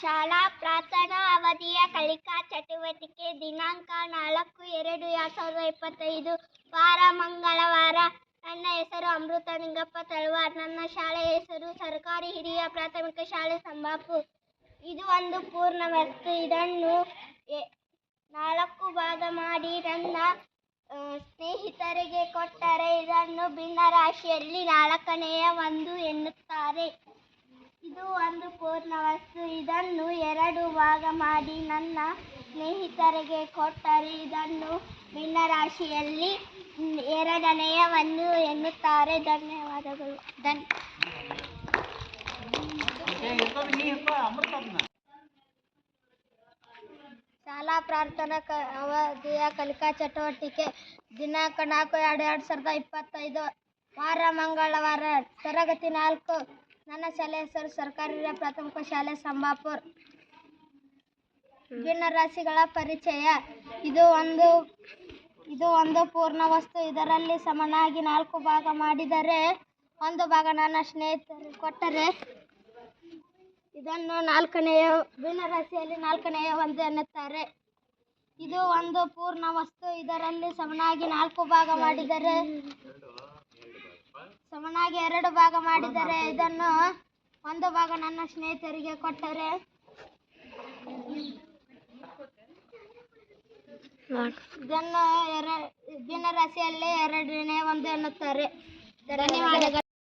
ಶಾಲಾ ಪ್ರಾರ್ಥನಾ ಅವಧಿಯ ಕಲಿಕಾ ಚಟುವಟಿಕೆ ದಿನಾಂಕ ನಾಲ್ಕು ಎರಡು ಎರಡು ಸಾವಿರದ ಇಪ್ಪತ್ತೈದು. ವಾರ, ಮಂಗಳವಾರ. ನನ್ನ ಹೆಸರು ಅಮೃತ ನಿಂಗಪ್ಪ ತಳವಾರ್. ನನ್ನ ಶಾಲೆಯ ಹೆಸರು ಸರ್ಕಾರಿ ಹಿರಿಯ ಪ್ರಾಥಮಿಕ ಶಾಲೆ ಸಂಬಾಪು. ಇದು ಒಂದು ಪೂರ್ಣ ವಸ್ತು ಇದನ್ನು ನಾಲ್ಕು ಭಾಗ ಮಾಡಿ ನನ್ನ ಸ್ನೇಹಿತರಿಗೆ ಕೊಟ್ಟರೆ ಇದನ್ನು ಭಿನ್ನರಾಶಿಯಲ್ಲಿ ನಾಲ್ಕನೆಯ ಒಂದು ಎನ್ನುತ್ತಾರೆ. ಇದು ಒಂದು ಪೂರ್ಣ ವಸ್ತು ಇದನ್ನು ಎರಡು ಭಾಗ ಮಾಡಿ ನನ್ನ ಸ್ನೇಹಿತರಿಗೆ ಕೊಟ್ಟರೆ ಇದನ್ನು ಭಿನ್ನರಾಶಿಯಲ್ಲಿ ರಾಶಿಯಲ್ಲಿ ಎರಡನೆಯ ಒಂದು ಎನ್ನುತ್ತಾರೆ. ಧನ್ಯವಾದಗಳು. ಧನ್ ಶಾಲಾ ಪ್ರಾರ್ಥನಾ ಕ ಅವಧಿಯ ಕಲಿಕಾ ಚಟುವಟಿಕೆ ದಿನಾಂಕ ನಾಲ್ಕು ಎರಡು ಎರಡು ಸಾವಿರದ ಇಪ್ಪತ್ತೈದು ವಾರ ಮಂಗಳವಾರ ತರಗತಿ ನಾಲ್ಕು ನನ್ನ ಶಾಲೆ ಹೆಸರು ಸರ್ಕಾರಿ ಪ್ರಾಥಮಿಕ ಶಾಲೆ ಸಂಬಾಪುರ್. ಭಿನ್ನರಾಶಿಗಳ ಪರಿಚಯ. ಇದು ಒಂದು ಇದು ಒಂದು ಪೂರ್ಣ ವಸ್ತು. ಇದರಲ್ಲಿ ಸಮನಾಗಿ ನಾಲ್ಕು ಭಾಗ ಮಾಡಿದರೆ, ಒಂದು ಭಾಗ ನನ್ನ ಸ್ನೇಹಿತರು ಕೊಟ್ಟರೆ, ಇದನ್ನು ನಾಲ್ಕನೆಯ ಭಿನ್ನರಾಶಿಯಲ್ಲಿ ನಾಲ್ಕನೆಯ ಒಂದು ಎನ್ನುತ್ತಾರೆ. ಇದು ಒಂದು ಪೂರ್ಣ ವಸ್ತು. ಇದರಲ್ಲಿ ಸಮನಾಗಿ ನಾಲ್ಕು ಭಾಗ ಮಾಡಿದರೆ ಸಮನಾಗಿ ಎರಡು ಭಾಗ ಮಾಡಿದರೆ ಇದನ್ನು ಒಂದು ಭಾಗ ನನ್ನ ಸ್ನೇಹಿತರಿಗೆ ಕೊಟ್ಟರೆ. ಇದನ್ನು ಎರ ಭಿನ್ನರಾಶಿಯಲ್ಲಿ ಎರಡನೇ ಒಂದು ಎನ್ನುತ್ತಾರೆ. ಧನ್ಯವಾದಗಳು.